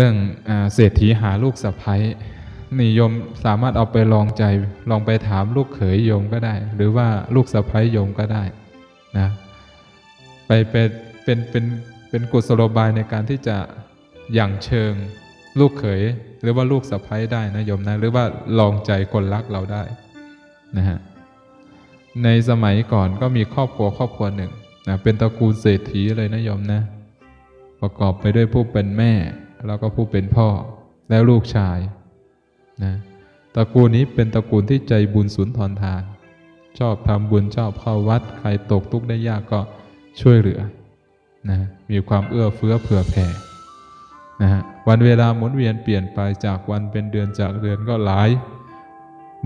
เรื่องอเศรษฐีหาลูกสะพ้ยนิยมสามารถเอาไปลองใจ ลองไปถามลูกเขยโยมก็ได้ หรือว่าลูกสะพ้ยโยมก็ได้นะไปเป็นเป็นเป็นเป็นกุศโลบายในการที่จะอย่างเชิงลูกเขย หรือว่าลูกสะพ้ยได้นะโยมนะหรือว่าลองใจคนรักเราได้นะฮะในสมัยก่อนก็มีครอบครัวครอบครัวหนึ่งนะเป็นตระกูลเศรษฐีเลยนะโยมนะ ประกอบไปด้วยผู้เป็นแม่ แล้วก็ผู้เป็นพ่อแล้วลูกชายนะตระกูลนี้เป็นตระกูลที่ใจบุญสุนทรทาน ชอบทำบุญชอบเข้าวัด ใครตกทุกข์ได้ยากก็ช่วยเหลือนะมีความเอื้อเฟื้อเผื่อแผ่นะฮะวันเวลาหมุนเวียนเปลี่ยนไปจากวันเป็นเดือนจากเดือนก็หลาย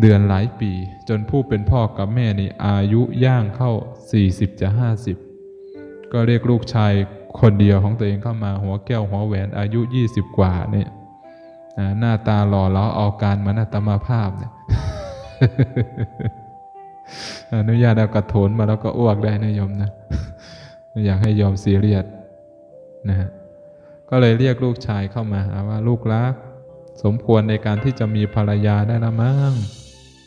เดือนหลายปี จนผู้เป็นพ่อกับแม่นี่อายุย่างเข้า 40จะ50 ก็เรียกลูกชาย คนเดียวของตัวเองเข้ามาหัวแก้วหัวแหวนอายุ 20 กว่าเนี่ยหน้าตาหล่อแล้วเอาการมานาตมาภาพเนี่ยอนุญาตเอากระโถนมาแล้วก็อ้วกได้นะโยมนะไม่อยากให้โยมซีเรียสนะฮะก็เลยเรียกลูกชายเข้ามาหาว่าลูกรัก สมควรในการที่จะมีภรรยาได้ละมั้ง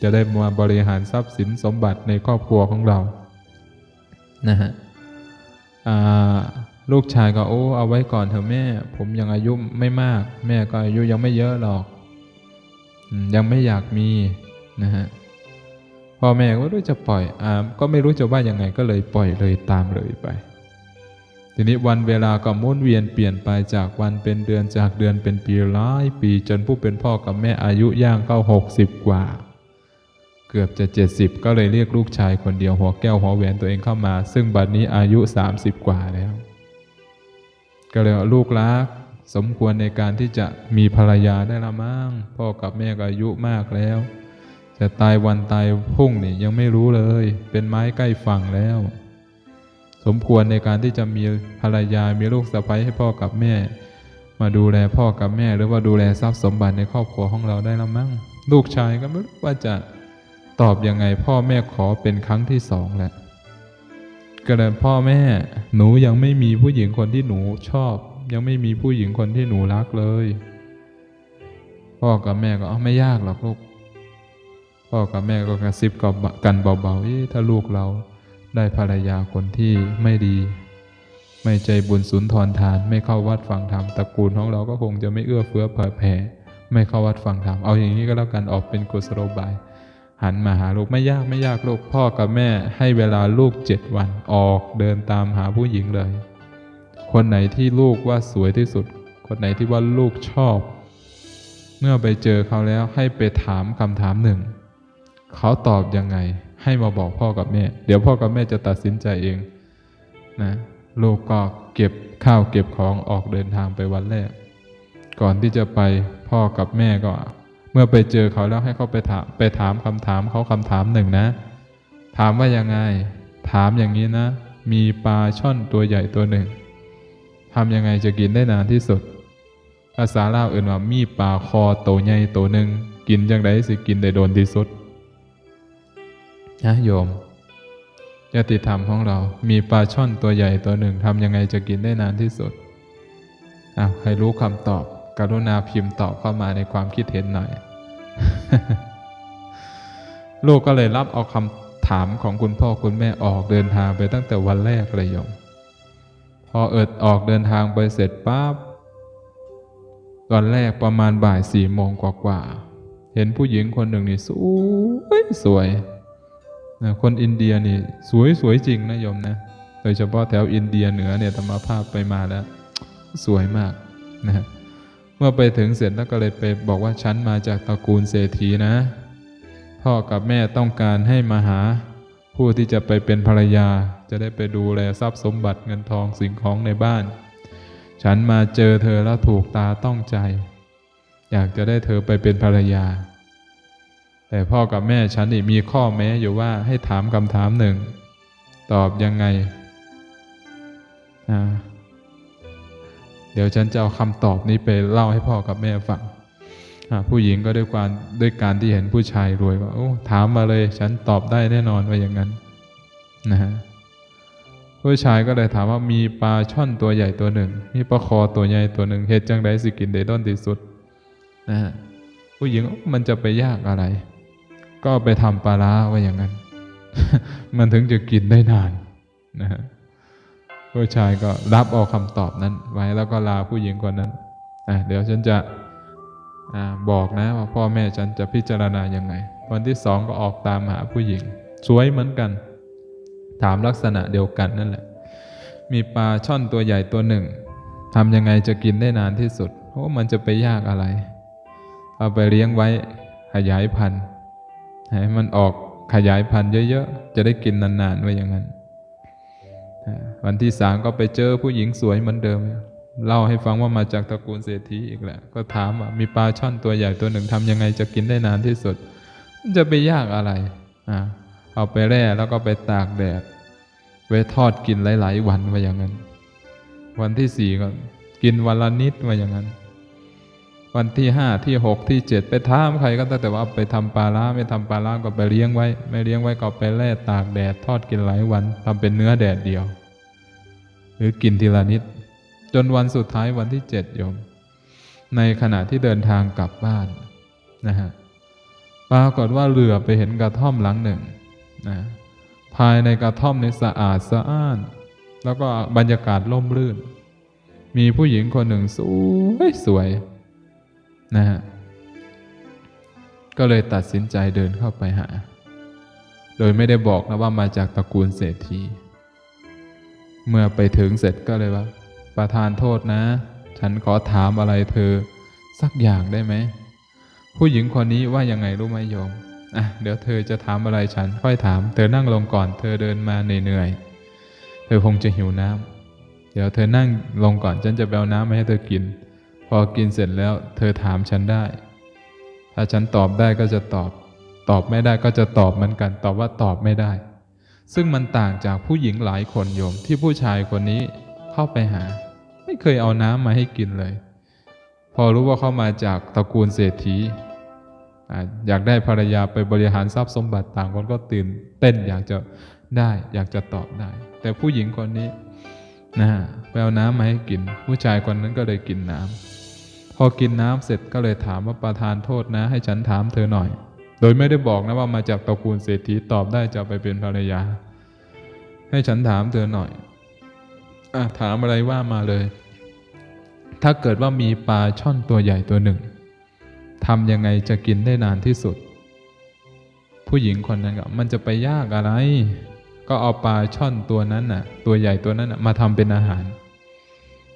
จะได้มาบริหารทรัพย์สินสมบัติในครอบครัวของเรานะฮะอ่า ลูกชายก็โอ้เอาไว้ก่อนเถอะแม่ ผมยังอายุไม่มาก แม่ก็อายุยังไม่เยอะหรอก ยังไม่อยากมีนะฮะพ่อแม่ก็ไม่รู้จะปล่อยอ่าก็ไม่รู้จะว่ายังไงก็เลยปล่อยเลยตามเลยไป ทีนี้วันเวลาก็หมุนเวียนเปลี่ยนไปจากวันเป็นเดือนจากเดือนเป็นปีหลายปีจนผู้เป็นพ่อกับแม่อายุย่างเข้าหกสิบกว่า เกือบจะ70ก็เลยเรียกลูกชายคนเดียวหัวแก้วหัวแหวนตัวเองเข้ามา ซึ่งบัดนี้อายุ30กว่าแล้ว ก็เลยลูกรักสมควรในการที่จะมีภรรยาได้ละมั้งพ่อกับแม่ก็อายุมากแล้ว จะตายวันตายพรุ่งนี่ยังไม่รู้เลย เป็นไม้ใกล้ฝั่งแล้ว สมควรในการที่จะมีภรรยามีลูกสะใภ้ให้พ่อกับแม่ มาดูแลพ่อกับแม่ หรือว่าดูแลทรัพย์สมบัติในครอบครัวของเราได้ละมั้งลูกชายก็ไม่รู้ว่าจะตอบยังไงพ่อแม่ขอเป็นครั้งที่สองแหละ ก็เลยพ่อแม่ หนูยังไม่มีผู้หญิงคนที่หนูชอบ ยังไม่มีผู้หญิงคนที่หนูรักเลย พ่อกับแม่ก็เอาไม่ยากหรอกลูกพ่อกับแม่ก็กระซิบกับกันเบาๆถ้าลูกเราได้ภรรยาคนที่ไม่ดี ไม่ใจบุญสุนทรทาน ไม่เข้าวัดฟังธรรมตระกูลของเราก็คงจะไม่เอื้อเฟื้อเผื่อแผ่ ไม่เข้าวัดฟังธรรมเอาอย่างนี้ก็แล้วกันออกเป็นกุศโลบาย หันมาหาลูกไม่ยากไม่ยากลูกพ่อกับแม่ ให้เวลาลูกเจ็ดวันออกเดินตามหาผู้หญิงเลย คนไหนที่ลูกว่าสวยที่สุด คนไหนที่ว่าลูกชอบ เมื่อไปเจอเขาแล้วให้ไปถามคำถามหนึ่ง เขาตอบยังไง ให้มาบอกพ่อกับแม่ เดี๋ยวพ่อกับแม่จะตัดสินใจเองนะลูกก็เก็บข้าวเก็บของออกเดินทางไปวันแรก ก่อนที่จะไปพ่อกับแม่ก็ เมื่อไปเจอเขาแล้วให้เขาไปถามไปถามคำถามเขาคำถามหนึ่งนะ ถามว่ายังไง ถามอย่างนี้นะ มีปลาช่อนตัวใหญ่ตัวหนึ่งทำยังไงจะกินได้นานที่สุด ภาษาลาวเอื่นว่ามีปลาคอโตใหญ่ตัวหนึ่งกินจังไดสิกินได้โดนที่สุดนะโยมญาติธรรมของเรา มีปลาช่อนตัวใหญ่ตัวหนึ่งทำยังไงจะกินได้นานที่สุดอ้าวใครรู้คำตอบ กรุณาพิมพ์ตอบเข้ามาในความคิดเห็นหน่อย ลูกก็เลยรับเอาคำถามของคุณพ่อคุณแม่ออกเดินทางไปตั้งแต่วันแรกเลยโยม พอเอิดออกเดินทางไปเสร็จปั๊บตอนแรกประมาณบ่ายสี่โมงกว่าๆ เห็นผู้หญิงคนหนึ่งนี่สวยสวยนะคนอินเดียนี่สวยสวยจริงนะโยมนะ โดยเฉพาะแถวอินเดียเหนือเนี่ยธรรมภาพไปมาแล้ว สวยมากนะฮะ เมื่อไปถึงเสร็จแล้วก็เลยไปบอกว่าฉันมาจากตระกูลเศรษฐีนะ พ่อกับแม่ต้องการให้มาหา ผู้ที่จะไปเป็นภรรยา จะได้ไปดูแลทรัพย์สมบัติเงินทองสิ่งของในบ้าน ฉันมาเจอเธอแล้วถูกตาต้องใจ อยากจะได้เธอไปเป็นภรรยา แต่พ่อกับแม่ฉันนี่มีข้อแม้อยู่ว่าให้ถามคำถามหนึ่ง ตอบยังไงอ่า ดี๋ยวฉันจะเอาคำตอบนี้ไปเล่าให้พ่อกับแม่ฟังผู้หญิงก็ด้วยการด้วยการที่เห็นผู้ชายรวยก็โอ้ถามมาเลย ฉันตอบได้แน่นอนว่าอย่างนั้นนะฮะผู้ชายก็เลยถามว่ามีปลาช่อนตัวใหญ่ตัวหนึ่ง มีปลาคอตัวใหญ่ตัวหนึ่งเหตุจังไดสิกินได้ด้นที่สุดนะฮะผู้หญิงมันจะไปยากอะไร ก็ไปทำปลาร้าไว้อย่างนั้น มันถึงจะกินได้นานนะฮะ ผู้ชายก็รับเอาคำตอบนั้นไว้แล้วก็ลาผู้หญิงคนนั้นอะเดี๋ยวฉันจะอาบอกนะว่าพ่อแม่ฉันจะพิจารณายังไง วันที่สองก็ออกตามหาผู้หญิง สวยเหมือนกัน ถามลักษณะเดียวกันนั่นแหละ มีปลาช่อนตัวใหญ่ตัวหนึ่งทำยังไงจะกินได้นานที่สุดโอ้มันจะไปยากอะไร เอาไปเลี้ยงไว้ขยายพันธุ์ให้มันออกขยายพันธุ์เยอะๆ จะได้กินนานๆไว้อย่างนั้น วันที่สามก็ไปเจอผู้หญิงสวยเหมือนเดิม เล่าให้ฟังว่ามาจากตระกูลเศรษฐีอีกแหละ ก็ถามว่ามีปลาช่อนตัวใหญ่ตัวหนึ่งทำยังไงจะกินได้นานที่สุด จะไปยากอะไรอ่าเอาไปแร่แล้วก็ไปตากแดดไว้ทอดกินหลาย ๆ วันไว้อย่างนั้น วันที่สี่ก็กินวันละนิดไว้อย่างนั้น วันที่ห้าที่หกที่เจ็ดไปถามใครก็ตั้งแต่ว่าไปทำปลาล่าไม่ทำปลาล่าก็ไปเลี้ยงไว้ ไม่เลี้ยงไว้ก็ไปแล่ตากแดดทอดกินหลายวันทำเป็นเนื้อแดดเดียว หรือกินทีละนิด จนวันสุดท้ายวันที่เจ็ดโยม ในขณะที่เดินทางกลับบ้านนะฮะปรากฏว่าเรือไปเห็นกระท่อมหลังหนึ่งนะภายในกระท่อมในสะอาดสะอ้าน แล้วก็บรรยากาศร่มรื่น มีผู้หญิงคนหนึ่งสวยสวย นะฮะก็เลยตัดสินใจเดินเข้าไปหา โดยไม่ได้บอกนะว่ามาจากตระกูลเศรษฐี เมื่อไปถึงเสร็จก็เลยว่า ประทานโทษนะ ฉันขอถามอะไรเธอสักอย่างได้ไหม ผู้หญิงคนนี้ว่ายังไงรู้ไหมโยมอะเดี๋ยวเธอจะถามอะไรฉันค่อยถาม เธอนั่งลงก่อน เธอเดินมาเหนื่อยๆ เธอคงจะหิวน้ำ เดี๋ยวเธอนั่งลงก่อนฉันจะไปเอาน้ำมาให้เธอกิน พอกินเสร็จแล้ว เธอถามฉันได้ ถ้าฉันตอบได้ก็จะตอบ ตอบไม่ได้ก็จะตอบเหมือนกัน ตอบว่าตอบไม่ได้ ซึ่งมันต่างจากผู้หญิงหลายคนโยม ที่ผู้ชายคนนี้เข้าไปหา ไม่เคยเอาน้ำมาให้กินเลย พอรู้ว่าเข้ามาจากตระกูลเศรษฐีอะอยากได้ภรรยาไปบริหารทรัพย์สมบัติต่างคนก็ตื่นเต้นอยากจะได้อยากจะตอบได้ แต่ผู้หญิงคนนี้นะไปเอาน้ำมาให้กิน ผู้ชายคนนั้นก็เลยกินน้ำ พอกินน้ำเสร็จก็เลยถามว่าประทานโทษนะ ให้ฉันถามเธอหน่อย โดยไม่ได้บอกนะว่ามาจากตระกูลเศรษฐีตอบได้จะไปเป็นภรรยา ให้ฉันถามเธอหน่อยอะถามอะไรว่ามาเลย ถ้าเกิดว่ามีปลาช่อนตัวใหญ่ตัวหนึ่งทำยังไงจะกินได้นานที่สุด ผู้หญิงคนนั้นก็มันจะไปยากอะไร ก็เอาปลาช่อนตัวนั้นน่ะ ตัวใหญ่ตัวนั้นน่ะมาทำเป็นอาหาร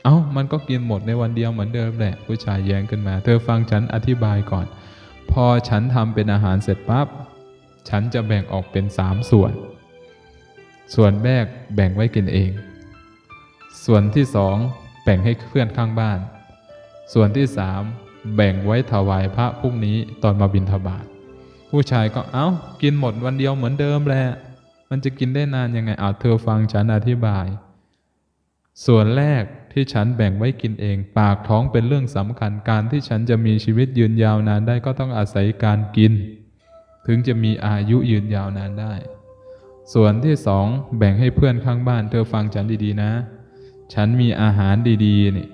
เอา้ามันก็กินหมดในวันเดียวเหมือนเดิมแหละผู้ชายแย้งขึ้นมา เธอฟังฉันอธิบายก่อน พอฉันทำเป็นอาหารเสร็จปั๊บฉันจะแบ่งออกเป็นสามส่วน ส่วนแรกแบ่งไว้กินเอง ส่วนที่สองแบ่งให้เพื่อนข้างบ้าน ส่วนที่สามแบ่งไว้ถวายพระพรุ่งนี้ตอนมาบิณฑบาตผู้ชายก็เอา้ากินหมดวันเดียวเหมือนเดิมแหละมันจะกินได้นานยังไงเอาเธอฟังฉันอธิบาย ส่วนแรก ที่ฉันแบ่งไว้กินเอง ปากท้องเป็นเรื่องสำคัญการที่ฉันจะมีชีวิตยืนยาวนานได้ก็ต้องอาศัยการกิน ถึงจะมีอายุยืนยาวนานได้ ส่วนที่สองแบ่งให้เพื่อนข้างบ้าน เธอฟังฉันดีๆนะ ฉันมีอาหารดีๆนี่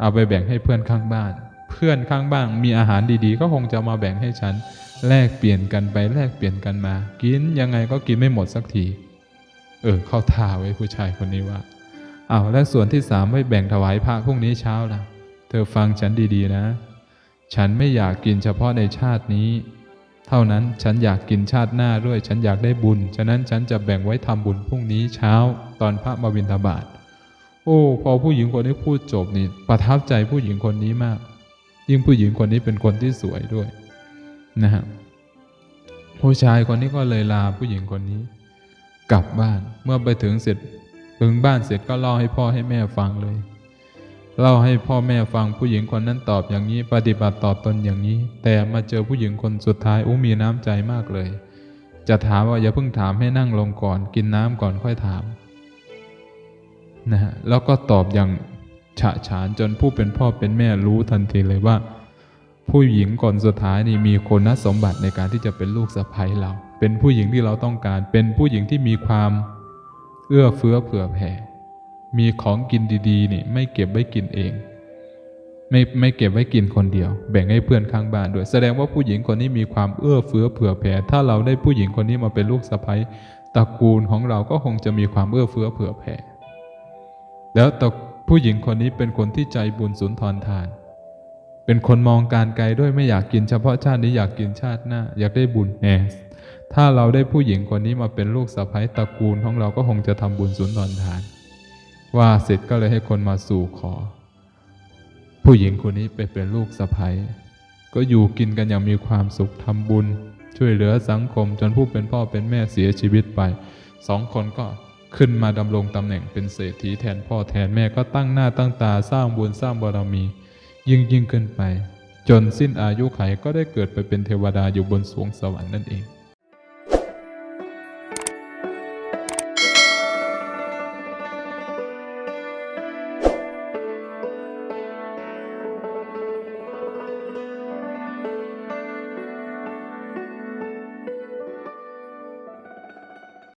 เอาไปแบ่งให้เพื่อนข้างบ้าน เพื่อนข้างบ้านมีอาหารดีๆ ก็คงจะมาแบ่งให้ฉัน แลกเปลี่ยนกันไปแลกเปลี่ยนกันมา กินยังไงก็กินไม่หมดสักที เออเข้าท่าไว้ผู้ชายคนนี้ว่า อ้าวแล้วส่วนที่สามไม่แบ่งถวายพระพรุ่งนี้เช้าล่ะ เธอฟังฉันดีๆนะ ฉันไม่อยากกินเฉพาะในชาตินี้ เท่านั้นฉันอยากกินชาติหน้าด้วย ฉันอยากได้บุญ ฉะนั้นฉันจะแบ่งไว้ทำบุญพรุ่งนี้เช้า ตอนพระมาบิณฑบาตโอ้พอผู้หญิงคนนี้พูดจบนี่ประทับใจผู้หญิงคนนี้มาก ยิ่งผู้หญิงคนนี้เป็นคนที่สวยด้วยนะฮะผู้ชายคนนี้ก็เลยลาผู้หญิงคนนี้ กลับบ้านเมื่อไปถึงเสร็จ ถึงบ้านเสร็จก็เล่าให้พ่อให้แม่ฟังเลย เล่าให้พ่อแม่ฟังผู้หญิงคนนั้นตอบอย่างนี้ ปฏิบัติตอบตนอย่างนี้ แต่มาเจอผู้หญิงคนสุดท้ายอู้มีน้ำใจมากเลย จะถามว่าอย่าเพิ่งถามให้นั่งลงก่อน กินน้ำก่อนค่อยถามนะฮะแล้วก็ตอบอย่างฉะฉานจนผู้เป็นพ่อเป็นแม่รู้ทันทีเลยว่า ผู้หญิงคนสุดท้ายนี่มีคุณสมบัติในการที่จะเป็นลูกสะใภ้เรา เป็นผู้หญิงที่เราต้องการ เป็นผู้หญิงที่มีความ เอื้อเฟื้อเผื่อแผ่ มีของกินดีๆนี่ไม่เก็บไว้กินเอง ไม่ไม่เก็บไว้กินคนเดียว แบ่งให้เพื่อนข้างบ้านด้วย แสดงว่าผู้หญิงคนนี้มีความเอื้อเฟื้อเผื่อแผ่ ถ้าเราได้ผู้หญิงคนนี้มาเป็นลูกสะใภ้ตระกูลของเราก็คงจะมีความเอื้อเฟื้อเผื่อแผ่ แล้วตผู้หญิงคนนี้เป็นคนที่ใจบุญสุนทรทาน เป็นคนมองการไกลด้วยไม่อยากกินเฉพาะชาตินี้อยากกินชาติหน้า อยากได้บุญแน่ ถ้าเราได้ผู้หญิงคนนี้มาเป็นลูกสะใภ้ตระกูลของเราก็คงจะทำบุญสุนทรทาน ว่าเสร็จก็เลยให้คนมาสู่ขอ ผู้หญิงคนนี้ไปเป็นลูกสะใภ้ก็อยู่กินกันอย่างมีความสุขทำบุญ ช่วยเหลือสังคมจนผู้เป็นพ่อเป็นแม่เสียชีวิตไปสองคนก็ขึ้นมาดำรงตำแหน่งเป็นเศรษฐีแทนพ่อแทนแม่ก็ตั้งหน้าตั้งตาสร้างบุญสร้างบารมี ยิ่งยิ่งขึ้นไป จนสิ้นอายุไขก็ได้เกิดไปเป็นเทวดาอยู่บนสวงสวรรค์นั่นเอง